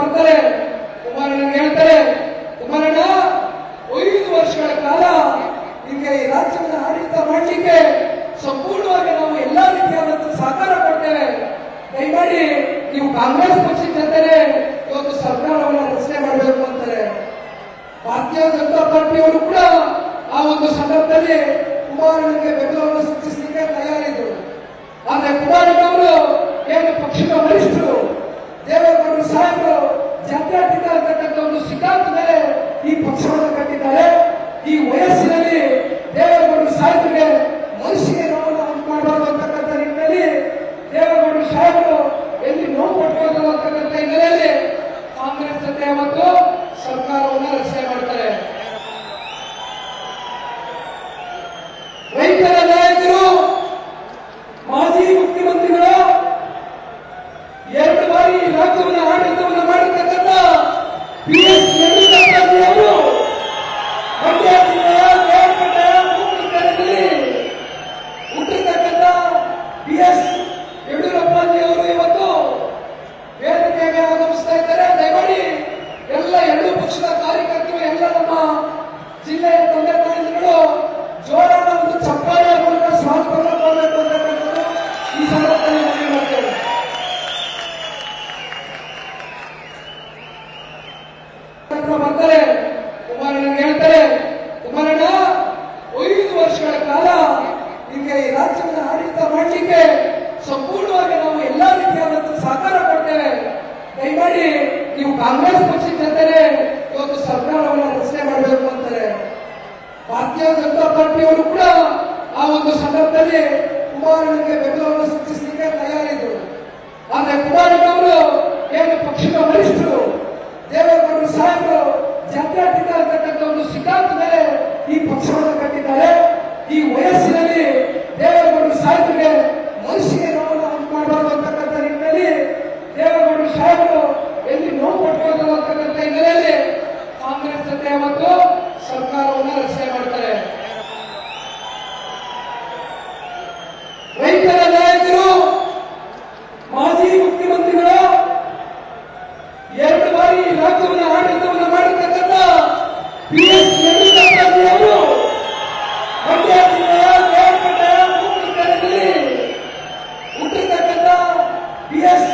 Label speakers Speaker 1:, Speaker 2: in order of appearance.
Speaker 1: ಬರ್ತಾರೆ ಕುಮಾರಣ್ಣ ಹೇಳ್ತಾರೆ, ಕುಮಾರಣ್ಣ, ಐದು ವರ್ಷಗಳ ಕಾಲ ನಿಮಗೆ ಈ ರಾಜ್ಯವನ್ನು ಆಡಳಿತ ಮಾಡಲಿಕ್ಕೆ ಸಂಪೂರ್ಣವಾಗಿ ನಾವು ಎಲ್ಲಾ ರೀತಿಯಾದಂತಹ ಸಹಕಾರ ಕೊಡ್ತೇವೆ. ದಯಮಾಡಿ ನೀವು ಕಾಂಗ್ರೆಸ್ ಪಕ್ಷದ ಜೊತೆ ಇವತ್ತು ಸರ್ಕಾರವನ್ನು ರಚನೆ ಮಾಡಬೇಕು ಅಂತಾರೆ. ಭಾರತೀಯ ಜನತಾ ಪಾರ್ಟಿಯವರು ಕೂಡ ಆ ಒಂದು ಸಂದರ್ಭದಲ್ಲಿ ಕುಮಾರಣ್ಣಗೆ ಬೆಂಬಲವನ್ನು ಸೃಷ್ಟಿಸಲಿಕ್ಕೆ ತಯಾರಿದ್ರು. ಆದ್ರೆ ಕುಮಾರಣ್ಣ ಅವರು ಏನು ಪಕ್ಷದ ವರಿಷ್ಠರು ದೇವೇಗೌಡರು ಸಾಹೇಬರು ಜಾತ್ಯತೀತ ಅಂತಕ್ಕಂಥ ಒಂದು ಸಿದ್ಧಾಂತ ಮೇಲೆ ಈ ಪಕ್ಷವನ್ನು ಕಟ್ಟಿದ್ದಾರೆ. ಈ ವಯಸ್ಸಿನಲ್ಲಿ ದೇವೇಗೌಡರು ಸಾಹೇಬರಿಗೆ ಮನಸ್ಸಿಗೆ ನೋವನ್ನು ಉಂಟು ಮಾಡಬಾರದು ಅಂತಕ್ಕಂಥ ದೇವೇಗೌಡರು ಸಾಹೇಬರು ಎಲ್ಲಿ ನೋವು ಪಟ್ಕೋದು ಅಂತಕ್ಕಂಥ ಹಿನ್ನೆಲೆಯಲ್ಲಿ ಕಾಂಗ್ರೆಸ್ ಜೊತೆ ಮತ್ತು ಸರ್ಕಾರವನ್ನು ರಚನೆ ಮಾಡ್ತಾರೆ. ರೈತರ ನಾಯಕರು, ಮಾಜಿ ಮುಖ್ಯಮಂತ್ರಿಗಳು ಎರಡು ಬಾರಿ ರಾಜ್ಯವನ್ನು ಆಡಳಿತವನ್ನು ಮಾಡಿರ್ತಕ್ಕಂಥ ಬಿ ಎಸ್ ಯಡಿಯೂರಪ್ಪಜಿಯವರು ಮಂಡ್ಯ ಜಿಲ್ಲೆಯ ದೇವರಪಟ್ಟಣ ಮೂಕುತ್ತರದಲ್ಲಿ ಹುಟ್ಟಿರ್ತಕ್ಕಂಥ ಬಿ ಎಸ್ ಯಡಿಯೂರಪ್ಪಜಿಯವರು ಇವತ್ತು ವೇದಿಕೆಗೆ ಆಗಮಿಸ್ತಾ ಇದ್ದಾರೆ. ದಯಮಾಡಿ ಎಲ್ಲ ಎರಡು ಪಕ್ಷದ ಕಾರ್ಯಕರ್ತರು, ಎಲ್ಲ ನಮ್ಮ ಜಿಲ್ಲೆಯ ತಂದೆ ತಾಯಿಗಳು ಜೋರಾದ ಒಂದು ಚಪ್ಪಾಳೆಯ ಮೂಲಕ ಸ್ವಾಗತ ಕೊಡಬೇಕು ಅಂತಕ್ಕಂಥದ್ದು ಈ ಸಂದರ್ಭದಲ್ಲಿ ಮನವಿ ಮಾಡ್ತೇವೆ ಬರ್ತಾರೆ ಕುಮಾರಣ್ಣ ಹೇಳ್ತಾರೆ. ಕುಮಾರಣ್ಣ ಐದು ವರ್ಷಗಳ ಕಾಲ ನಿಮಗೆ ಈ ರಾಜ್ಯವನ್ನು ಆಡಳಿತ ಮಾಡಲಿಕ್ಕೆ ಸಂಪೂರ್ಣವಾಗಿ ನಾವು ಎಲ್ಲಾ ರೀತಿಯಾದಂತಹ ಸಹಕಾರ ಕೊಡ್ತೇವೆ ದಯಮಾಡಿ ನೀವು ಕಾಂಗ್ರೆಸ್ ಪಕ್ಷದ ಜೊತೆ ಇವತ್ತು ಸರ್ಕಾರವನ್ನು ರಚನೆ ಮಾಡಬೇಕು ಅಂತಾರೆ. ಭಾರತೀಯ ಜನತಾ ಪಾರ್ಟಿಯವರು ಕೂಡ ಆ ಒಂದು ಸಂದರ್ಭದಲ್ಲಿ ಕುಮಾರಣ್ಣಗೆ ಬೆಂಬಲವನ್ನು ಸೂಚಿಸಲಿಕ್ಕೆ ತಯಾರಿದ್ರು. ಆದ್ರೆ ಕುಮಾರಣ್ಣ ಅವರು ಏನು ಪಕ್ಷದ ವರಿಷ್ಠರು ಜನತೆ ಮತ್ತು ಸರ್ಕಾರವನ್ನು ರಕ್ಷಣೆ ಮಾಡ್ತಾರೆ. ರೈತರ ನಾಯಕರು, ಮಾಜಿ ಮುಖ್ಯಮಂತ್ರಿಗಳು ಎರಡು ಬಾರಿ ರಾಜ್ಯವನ್ನು ಆಡಳಿತವನ್ನು ಮಾಡಿರ್ತಕ್ಕಂಥ ಪಿ ಎಸ್ ಯಡಿಯೂರಪ್ಪ ಅವರು ಮಂಡ್ಯ ಜಿಲ್ಲೆಯ ದೇವಪೇಟೆ ಹುಟ್ಟಿರ್ತಕ್ಕಂಥ ಪಿ ಎಸ್